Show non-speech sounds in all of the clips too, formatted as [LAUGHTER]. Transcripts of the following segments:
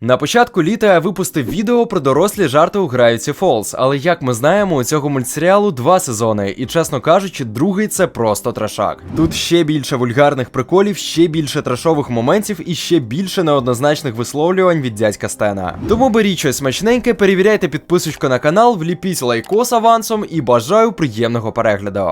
На початку літа я випустив відео про дорослі жарти у Gravity Falls, але як ми знаємо, у цього мультсеріалу два сезони, і чесно кажучи, другий це просто трешак. Тут ще більше вульгарних приколів, ще більше трешових моментів і ще більше неоднозначних висловлювань від дядька Стена. Тому беріть щось смачненьке, перевіряйте підписочку на канал, вліпіть лайкос авансом і бажаю приємного перегляду.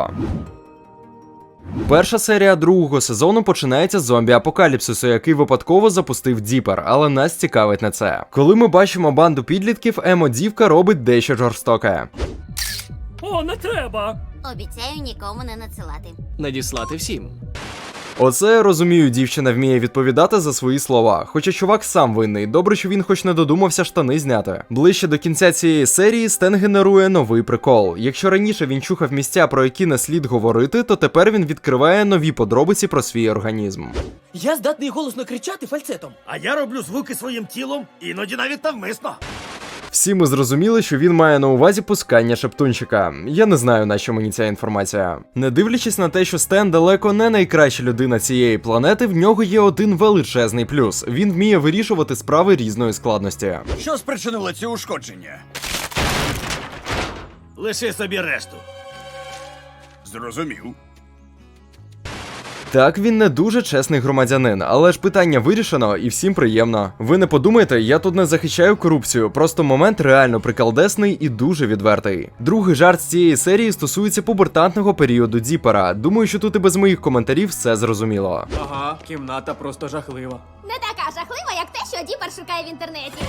Перша серія другого сезону починається з зомбі-апокаліпсису, який випадково запустив Діпер, але нас цікавить не це. Коли ми бачимо банду підлітків, емо-дівка робить дещо жорстоке. О, не треба! Обіцяю нікому не надсилати. Надіслати всім. Оце я розумію, дівчина вміє відповідати за свої слова. Хоча чувак сам винний. Добре, що він хоч не додумався штани зняти. Ближче до кінця цієї серії Стен генерує новий прикол. Якщо раніше він чухав місця, про які не слід говорити, то тепер він відкриває нові подробиці про свій організм. Я здатний голосно кричати фальцетом. А я роблю звуки своїм тілом, іноді навіть навмисно. Всі ми зрозуміли, що він має на увазі пускання шептунчика. Я не знаю, на що мені ця інформація. Не дивлячись на те, що Стен далеко не найкраща людина цієї планети, в нього є один величезний плюс: він вміє вирішувати справи різної складності. Що спричинило ці ушкодження? Лиши собі решту. Зрозумів. Так, він не дуже чесний громадянин, але ж питання вирішено і всім приємно. Ви не подумайте, я тут не захищаю корупцію, просто момент реально приколдесний і дуже відвертий. Другий жарт з цієї серії стосується пубертантного періоду Діпера. Думаю, що тут і без моїх коментарів все зрозуміло. Ага, кімната просто жахлива. Не така жахлива, як те, що Діпер шукає в інтернеті.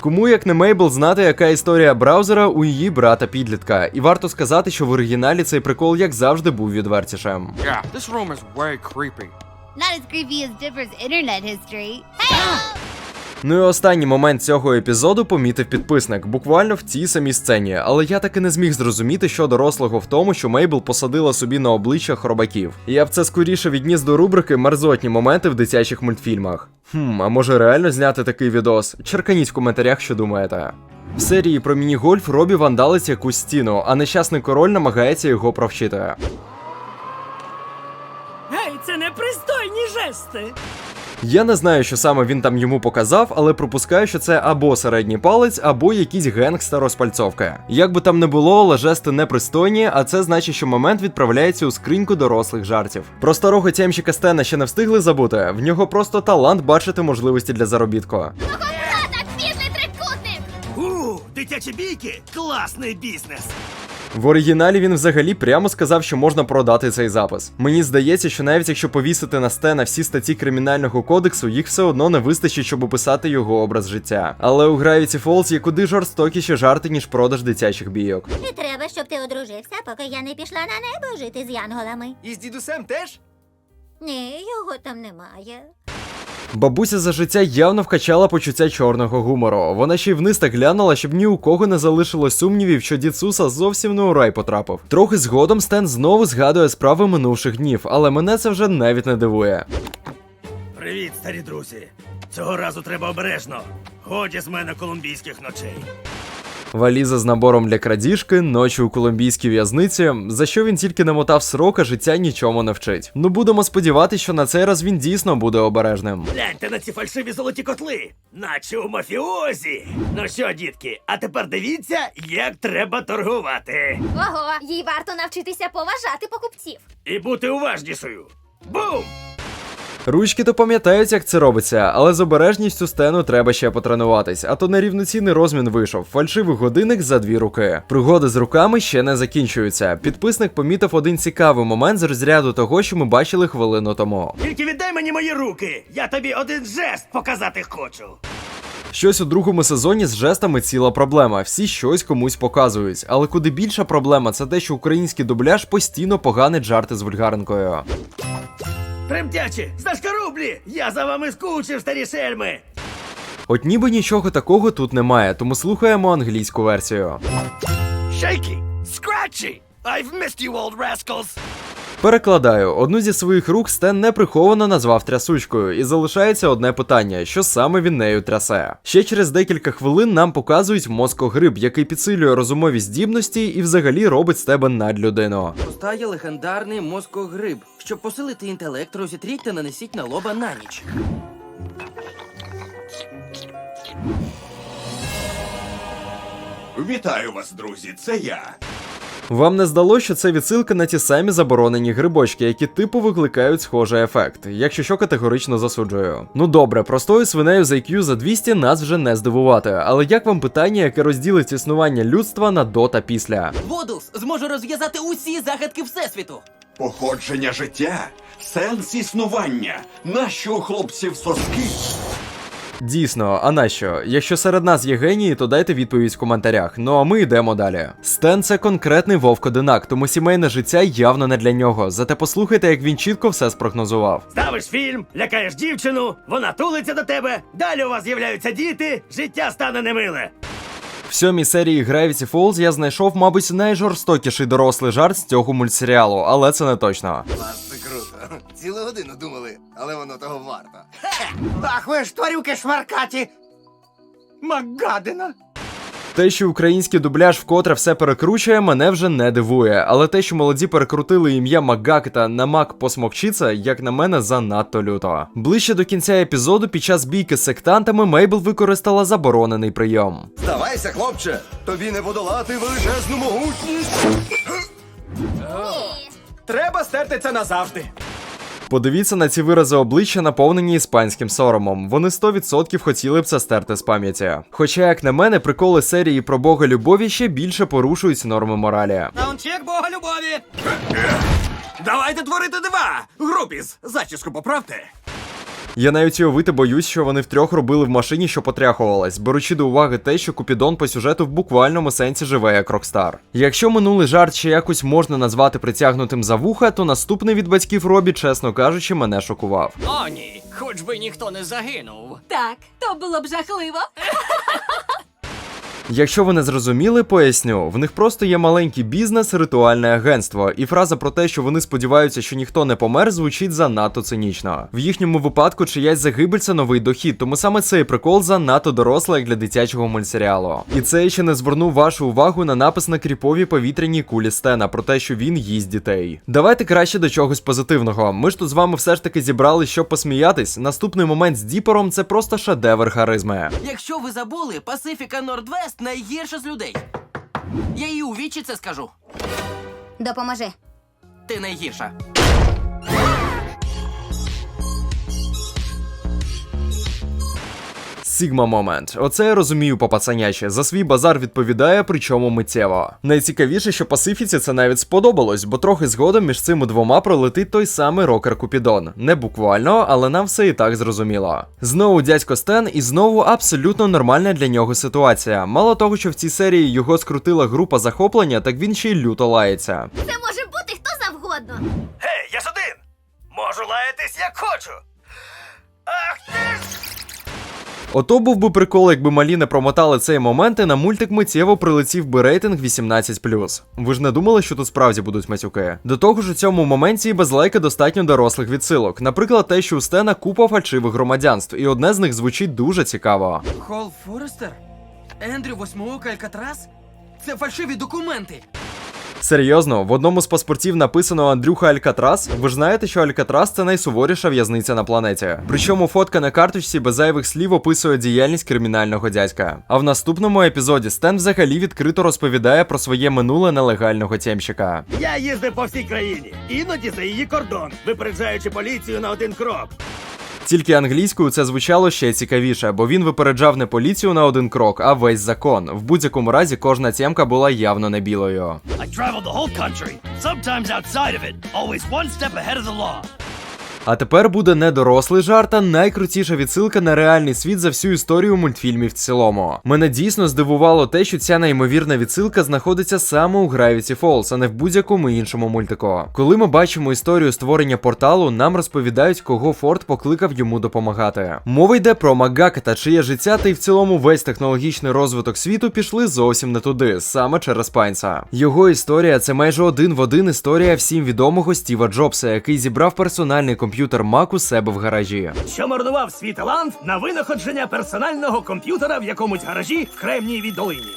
Кому як не Мейбл знати, яка історія браузера у її брата підлітка, і варто сказати, що в оригіналі цей прикол, як завжди, був відвертішем. Yeah, this room is way creepy. Not as creepy as Dipper's internet history. Ну і останній момент цього епізоду помітив підписник, буквально в цій самій сцені, але я таки не зміг зрозуміти, що дорослого в тому, що Мейбл посадила собі на обличчя хробаків. Я б це скоріше відніс до рубрики мерзотні моменти в дитячих мультфільмах. Хм, а може реально зняти такий відос? Черканіть в коментарях, що думаєте. В серії про міні-гольф Робі вандалить якусь стіну, а нещасний король намагається його провчити. Гей, це непристойні жести! Я не знаю, що саме він там йому показав, але пропускаю, що це або середній палець, або якісь генгста розпальцовки. Як би там не було, але жести непристойні, а це значить, що момент відправляється у скриньку дорослих жартів. Про старого тємщика Стена ще не встигли забути. В нього просто талант бачити можливості для заробітку. Дитячі бійки класний бізнес. В оригіналі він взагалі прямо сказав, що можна продати цей запис. Мені здається, що навіть якщо повісити на Стена всі статті кримінального кодексу, їх все одно не вистачить, щоб описати його образ життя. Але у Gravity Falls є куди жорстокіші жарти, ніж продаж дитячих бійок. І треба, щоб ти одружився, поки я не пішла на небо жити з янголами. І з дідусем теж? Ні, його там немає. Бабуся за життя явно вкачала почуття чорного гумору. Вона ще й вниз так глянула, щоб ні у кого не залишилось сумнівів, що дід Суса зовсім не у рай потрапив. Трохи згодом Стен знову згадує справи минувших днів, але мене це вже навіть не дивує. Привіт, старі друзі. Цього разу треба обережно. Годі з мене колумбійських ночей. Валіза з набором для крадіжки, ночі у колумбійській в'язниці, за що він тільки намотав срок, а життя нічому не вчить. Ну будемо сподіватися, що на цей раз він дійсно буде обережним. Гляньте на ці фальшиві золоті котли, наче у мафіозі. Ну що, дітки, а тепер дивіться, як треба торгувати. Ого, їй варто навчитися поважати покупців. І бути уважнішою. Бум! Ручки то пам'ятають, як це робиться, але з обережністю стену треба ще потренуватись, а то нерівноцінний розмін вийшов. Фальшивий годинник за дві руки. Пригоди з руками ще не закінчуються. Підписник помітив один цікавий момент з розряду того, що ми бачили хвилину тому. Тільки віддай мені мої руки. Я тобі один жест показати хочу. Щось у другому сезоні з жестами ціла проблема. Всі щось комусь показують. Але куди більша проблема, це те, що український дубляж постійно поганить жарти з вульгаренкою. Тремтячі, зашкарублі! Я за вами скучив, старі шельми! От ніби нічого такого тут немає, тому слухаємо англійську версію. Shaky! Scratchy! I've missed you, old rascals! Перекладаю, одну зі своїх рук Стен неприховано назвав трясучкою, і залишається одне питання: що саме він нею трясе. Ще через декілька хвилин нам показують мозкогриб, який підсилює розумові здібності і взагалі робить з тебе надлюдину. Постає легендарний мозкогриб. Щоб посилити інтелект, розітріть та нанесіть на лоба на ніч. Вітаю вас, друзі, це я. Вам не здалося, що це відсилка на ті самі заборонені грибочки, які типу викликають схожий ефект, якщо що категорично засуджую. Ну добре, простою свинею з IQ за 200 нас вже не здивувати, але як вам питання, яке розділить існування людства на до та після? Водус зможе розв'язати усі загадки Всесвіту. Походження життя, сенс існування. Нащо у хлопців соски? Дійсно, а нащо? Якщо серед нас є генії, то дайте відповідь в коментарях. Ну а ми йдемо далі. Стен це конкретний вовк-одинак, тому сімейне життя явно не для нього. Зате послухайте, як він чітко все спрогнозував. Ставиш фільм, лякаєш дівчину, вона тулиться до тебе, далі у вас з'являються діти, життя стане немиле. В сьомій серії Gravity Falls я знайшов, мабуть, найжорстокіший дорослий жарт з цього мультсеріалу, але це не точно. [LAUGHS] Цілу годину думали, але воно того варто. Ах, ви ж тварюки шмаркаті! Макгадина! Те, що український дубляж вкотре все перекручує, мене вже не дивує. Але те, що молоді перекрутили ім'я Макгакета на Мак Посмокчіца, як на мене, занадто люто. Ближче до кінця епізоду, під час бійки з сектантами, Мейбл використала заборонений прийом. Здавайся, хлопче! Тобі не подолати величезну могутність! Треба стерти це назавжди. Подивіться на ці вирази обличчя, наповнені іспанським соромом. Вони 100% хотіли б це стерти з пам'яті. Хоча, як на мене, приколи серії про Бога любові ще більше порушують норми моралі. Саундчек Бога любові. Давайте творити дива. Групіс, зачіску поправте. Я навіть уявити боюсь, що вони втрьох робили в машині, що потряхувалась, беручи до уваги те, що Купідон по сюжету в буквальному сенсі живе як Рокстар. Якщо минулий жарт ще якось можна назвати притягнутим за вуха, то наступний від батьків Робі, чесно кажучи, мене шокував. О, ні, хоч би ніхто не загинув. Так, то було б жахливо. [LAUGHS] Якщо ви не зрозуміли, поясню. В них просто є маленький бізнес, ритуальне агентство, і фраза про те, що вони сподіваються, що ніхто не помер, звучить занадто цинічно. В їхньому випадку чиясь загибель це новий дохід, тому саме цей прикол занадто дорослий як для дитячого мультсеріалу. І це ще не звернув вашу увагу на напис на кріповій повітряній кулі Стена про те, що він їсть дітей. Давайте краще до чогось позитивного. Ми ж тут з вами все ж таки зібрали, щоб посміятись. Наступний момент з Діпором це просто шедевр харизми. Якщо ви забули, Пасифіка Нордвест найгірша з людей. Я їй у вічі це скажу. Допоможи. Ти найгірша. Сігма момент. Оце я розумію по пацанячі. За свій базар відповідає, причому миттєво. Найцікавіше, що Пасифіці це навіть сподобалось, бо трохи згодом між цими двома пролетить той самий рокер Купідон. Не буквально, але нам все і так зрозуміло. Знову дядько Стен, і знову абсолютно нормальна для нього ситуація. Мало того, що в цій серії його скрутила група захоплення, так він ще й люто лається. Це може бути хто завгодно. Гей, я ж один! Можу лаятись як хочу! Ах ти ж! Ото був би прикол, якби малі не промотали цей момент, і на мультик миттєво прилетів би рейтинг 18+. Ви ж не думали, що тут справді будуть матюки? До того ж, у цьому моменті і без лайка достатньо дорослих відсилок. Наприклад, те, що у Стена купа фальшивих громадянств, і одне з них звучить дуже цікаво. Холл Форестер? Ендрю Восьмоока Алькатрас? Це фальшиві документи. Серйозно, в одному з паспортів написано Андрюха Алькатрас. Ви ж знаєте, що Алькатрас це найсуворіша в'язниця на планеті. Причому фотка на карточці без зайвих слів описує діяльність кримінального дядька. А в наступному епізоді Стен взагалі відкрито розповідає про своє минуле нелегального тємщика. Я їздив по всій країні, іноді за її кордон, випереджаючи поліцію на один крок. Тільки англійською це звучало ще цікавіше, бо він випереджав не поліцію на один крок, а весь закон. В будь-якому разі кожна тємка була явно не білою. I traveled the whole country, sometimes outside of it, always one step ahead of the law. А тепер буде не дорослий жарт, а найкрутіша відсилка на реальний світ за всю історію мультфільмів в цілому. Мене дійсно здивувало те, що ця неймовірна відсилка знаходиться саме у Gravity Falls, а не в будь-якому іншому мультику. Коли ми бачимо історію створення порталу, нам розповідають, кого Форд покликав йому допомагати. Мова йде про Магакета, чиє життя та й в цілому весь технологічний розвиток світу пішли зовсім не туди, саме через Пайнса. Його історія це майже один в один історія всім відомого Стіва Джобса, який зібрав персональний комп'ютер Mac у себе в гаражі. Що марнував свій талант на винаходження персонального комп'ютера в якомусь гаражі в Кремнієвій долині.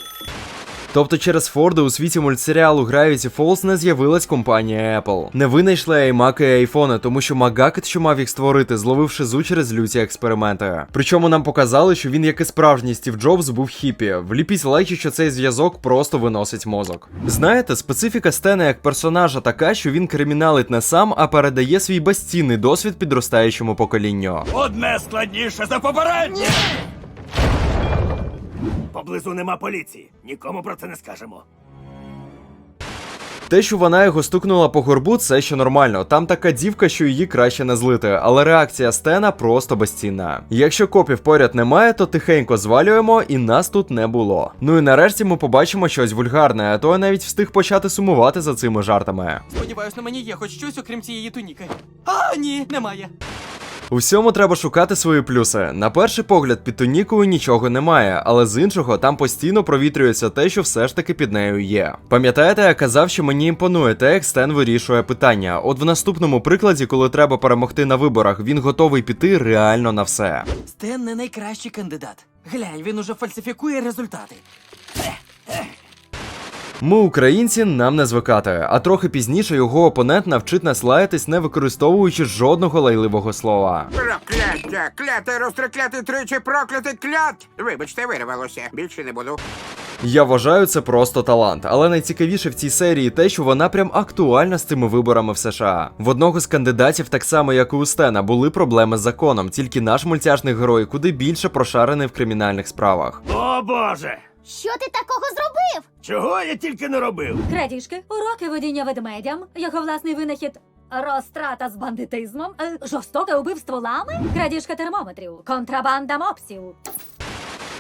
Тобто через Форда у світі мультсеріалу Gravity Falls не з'явилась компанія Apple. Не винайшли iMac і айфони, тому що Магакет, що мав їх створити, зловив шизу через люті експерименти. Причому нам показали, що він, як і справжній Стів Джобс, був хіпі. Вліпіть лайки, що цей зв'язок просто виносить мозок. Знаєте, специфіка Стена як персонажа така, що він криміналить не сам, а передає свій безцінний досвід підростаючому поколінню. Одне складніше за попереднє! Поблизу нема поліції. Нікому про це не скажемо. Те, що вона його стукнула по горбу, це ще нормально. Там така дівка, що її краще не злити, але реакція Стена просто безцінна. Якщо копів поряд немає, то тихенько звалюємо, і нас тут не було. Ну і нарешті ми побачимо щось вульгарне, а то я навіть встиг почати сумувати за цими жартами. Сподіваюсь, на мені є хоч щось, окрім цієї туніки. А, ні, немає. У всьому треба шукати свої плюси. На перший погляд, під тонікою нічого немає, але з іншого там постійно провітрюється те, що все ж таки під нею є. Пам'ятаєте, я казав, що мені імпонує те, як Стен вирішує питання. От в наступному прикладі, коли треба перемогти на виборах, він готовий піти реально на все. Стен не найкращий кандидат. Глянь, він уже фальсифікує результати. Ми, українці, нам не звикати, а трохи пізніше його опонент навчить нас лаятись, не використовуючи жодного лайливого слова. Прокляття! Клятий розтриклятий тричі проклятий клят! Вибачте, вирвалося. Більше не буду. Я вважаю це просто талант, але найцікавіше в цій серії те, що вона прям актуальна з цими виборами в США. В одного з кандидатів, так само як і у Стена, були проблеми з законом, тільки наш мультяшний герой куди більше прошарений в кримінальних справах. О боже! Що ти такого зробив? Чого я тільки не робив? Крадіжки, уроки водіння ведмедям, його власний винахід. Розтрата з бандитизмом, е, жорстоке убивство лами, крадіжка термометрів, контрабанда мопсів.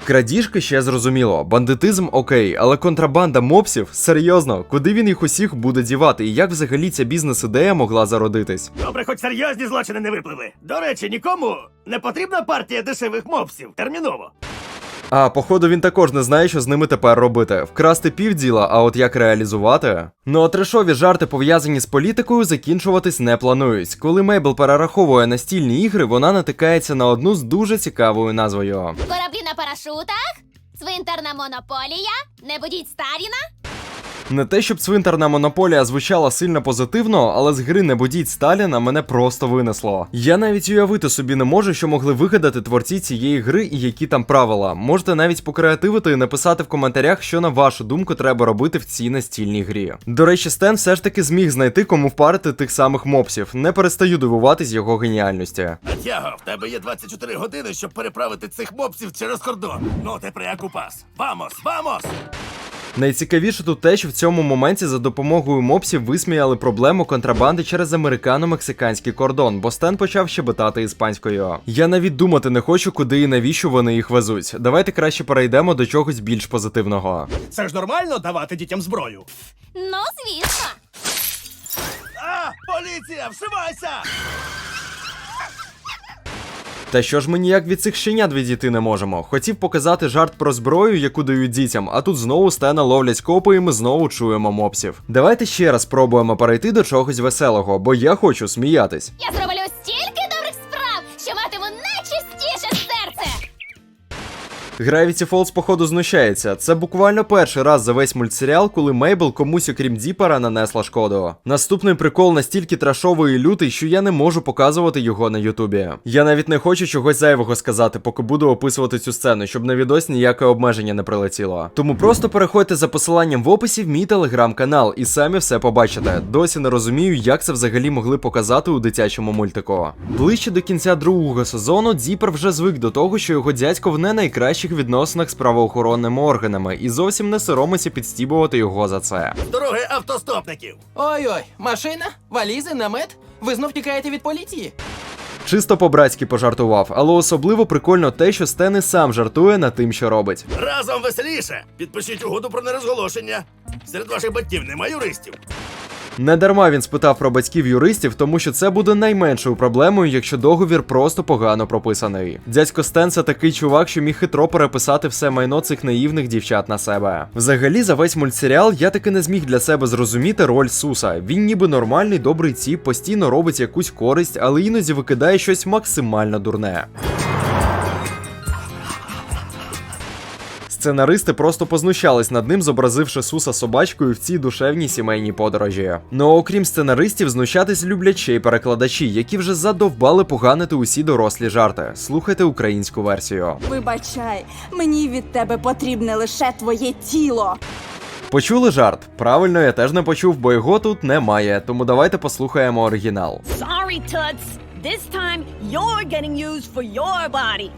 Крадіжки ще зрозуміло, бандитизм окей, але контрабанда мопсів серйозно, куди він їх усіх буде дівати, і як взагалі ця бізнес-ідея могла зародитись? Добре, хоч серйозні злочини не випливли. До речі, нікому не потрібна партія дешевих мопсів. Терміново. А, походу, він також не знає, що з ними тепер робити. Вкрасти півділа, а от як реалізувати? Ну а трешові жарти, пов'язані з політикою, закінчуватись не планують. Коли Мейбл перераховує настільні ігри, вона натикається на одну з дуже цікавою назвою. Кораблі на парашутах? Цвинтарна монополія? Не будіть Сталіна? Не те, щоб цвинтарна монополія звучала сильно позитивно, але з гри не будіть Сталіна мене просто винесло. Я навіть уявити собі не можу, що могли вигадати творці цієї гри і які там правила. Можете навіть покреативити і написати в коментарях, що на вашу думку треба робити в цій настільній грі. До речі, Стен все ж таки зміг знайти, кому впарити тих самих мопсів. Не перестаю дивуватись його геніальності. Тяго, в тебе є 24 години, щоб переправити цих мопсів через кордон. Ну, ти пас. Вамос, вамос! Найцікавіше тут те, що в цьому моменті за допомогою мопсів висміяли проблему контрабанди через американо-мексиканський кордон, бо Стен почав щебетати іспанською. Я навіть думати не хочу, куди і навіщо вони їх везуть. Давайте краще перейдемо до чогось більш позитивного. Це ж нормально давати дітям зброю. Ну, звісно. А, поліція, вшивайся! Та що ж ми ніяк від цих щенят відійти не можемо? Хотів показати жарт про зброю, яку дають дітям, а тут знову Стена ловлять копи, і ми знову чуємо мопсів. Давайте ще раз спробуємо перейти до чогось веселого, бо я хочу сміятись. Я зроблю стільки Gravity Falls, походу, знущається. Це буквально перший раз за весь мультсеріал, коли Мейбл комусь, окрім Діпера, нанесла шкоду. Наступний прикол настільки трашовий і лютий, що я не можу показувати його на Ютубі. Я навіть не хочу чогось зайвого сказати, поки буду описувати цю сцену, щоб на відос ніяке обмеження не прилетіло. Тому просто переходьте за посиланням в описі в мій телеграм-канал і самі все побачите. Досі не розумію, як це взагалі могли показати у дитячому мультику. Ближче до кінця другого сезону Діпер вже звик до того, що його дядько в не найкращих відносинах з правоохоронними органами і зовсім не соромиться підстібувати його за це. Дороги автостопників. Ой-ой, машина, валізи, намет? Ви знов тікаєте від поліції? Чисто по-братськи пожартував, але особливо прикольно те, що Стен і сам жартує над тим, що робить. Разом веселіше. Підпишіть угоду про нерозголошення. Серед ваших батьків нема юристів. Не дарма він спитав про батьків юристів, тому що це буде найменшою проблемою, якщо договір просто погано прописаний. Дядько Стен це такий чувак, що міг хитро переписати все майно цих наївних дівчат на себе. Взагалі, за весь мультсеріал я таки не зміг для себе зрозуміти роль Суса. Він ніби нормальний, добрий ціп, постійно робить якусь користь, але іноді викидає щось максимально дурне. Сценаристи просто познущались над ним, зобразивши Суса собачкою в цій душевній сімейній подорожі. Ну а окрім сценаристів, знущатись люблять ще й перекладачі, які вже задовбали поганити усі дорослі жарти. Слухайте українську версію. Вибачай, мені від тебе потрібне лише твоє тіло. Почули жарт? Правильно, я теж не почув, бо його тут немає. Тому давайте послухаємо оригінал. Sorry, Toots. This time you're getting used for your body.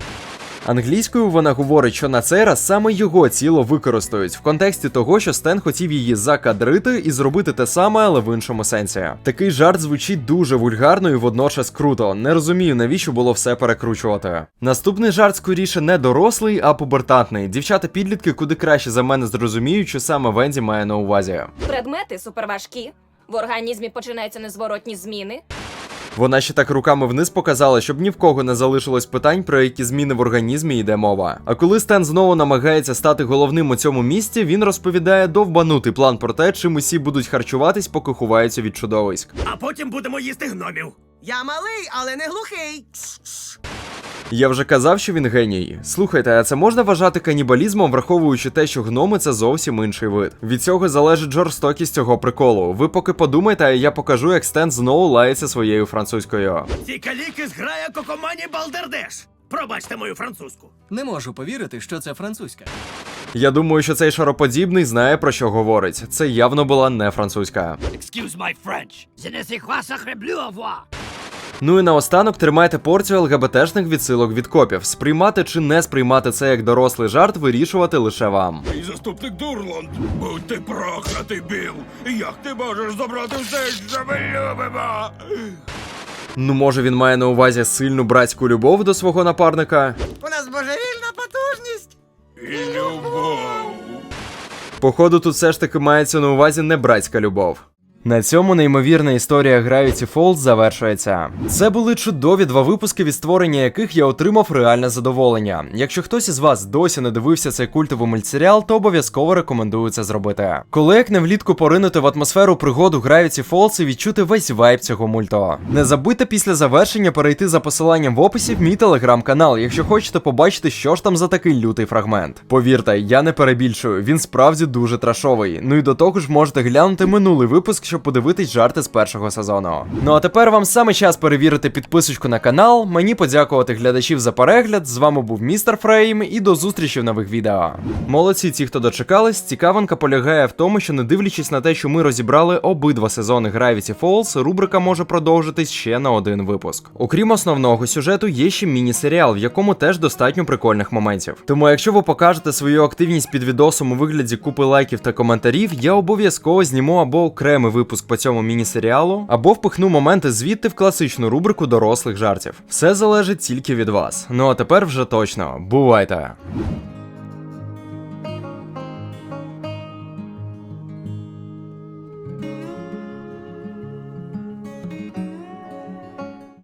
Англійською вона говорить, що на цей раз саме його тіло використають в контексті того, що Стен хотів її закадрити і зробити те саме, але в іншому сенсі. Такий жарт звучить дуже вульгарно і водночас круто. Не розумію, навіщо було все перекручувати. Наступний жарт скоріше не дорослий, а пубертатний. Дівчата-підлітки куди краще за мене зрозуміють, що саме Венді має на увазі. Предмети суперважкі. В організмі починаються незворотні зміни. Вона ще так руками вниз показала, щоб ні в кого не залишилось питань, про які зміни в організмі йде мова. А коли Стен знову намагається стати головним у цьому місті, він розповідає довбанутий план про те, чим усі будуть харчуватись, поки ховаються від чудовиськ. А потім будемо їсти гномів. Я малий, але не глухий. Я вже казав, що він геній. Слухайте, а це можна вважати канібалізмом, враховуючи те, що гноми це зовсім інший вид. Від цього залежить жорстокість цього приколу. Ви поки подумайте, а я покажу, як Стен знову лається своєю французькою. Ці каліки зграє кокомані балдердеш. Пробачте мою французьку. Не можу повірити, що це французька. Я думаю, що цей шароподібний знає про що говорить. Це явно була не французька. Excuse my French. Je ne sais quoi sacre bleu à voir. Ну і наостанок тримайте порцію ЛГБТшних відсилок від копів. Сприймати чи не сприймати це як дорослий жарт, вирішувати лише вам. Мій заступник Дурланд. Будь ти проклятий, Біл. Як ти можеш забрати все, що ми любимо? Ну, може, він має на увазі сильну братську любов до свого напарника. У нас божевільна потужність. І любов. Походу, тут все ж таки мається на увазі не братська любов. На цьому неймовірна історія Gravity Falls завершується. Це були чудові два випуски, від створення яких я отримав реальне задоволення. Якщо хтось із вас досі не дивився цей культовий мультсеріал, то обов'язково рекомендую це зробити. Коли як не влітку поринути в атмосферу пригоду Gravity Falls і відчути весь вайб цього мульту. Не забудьте після завершення перейти за посиланням в описі в мій телеграм-канал, якщо хочете побачити, що ж там за такий лютий фрагмент. Повірте, я не перебільшую, він справді дуже трашовий. Ну і до того ж можете глянути минулий випуск, щоб подивитись жарти з першого сезону. Ну а тепер вам саме час перевірити підписочку на канал, мені подякувати глядачів за перегляд. З вами був містер Фрейм і до зустрічі в нових відео. Молодці, ті, хто дочекались, цікавинка полягає в тому, що не дивлячись на те, що ми розібрали обидва сезони Gravity Falls, рубрика може продовжитись ще на один випуск. Окрім основного сюжету, є ще міні-серіал, в якому теж достатньо прикольних моментів. Тому, якщо ви покажете свою активність під відосом у вигляді купи лайків та коментарів, я обов'язково зніму або окремий випуск по цьому міні-серіалу, або впихну моменти звідти в класичну рубрику дорослих жартів. Все залежить тільки від вас. Ну а тепер вже точно. Бувайте!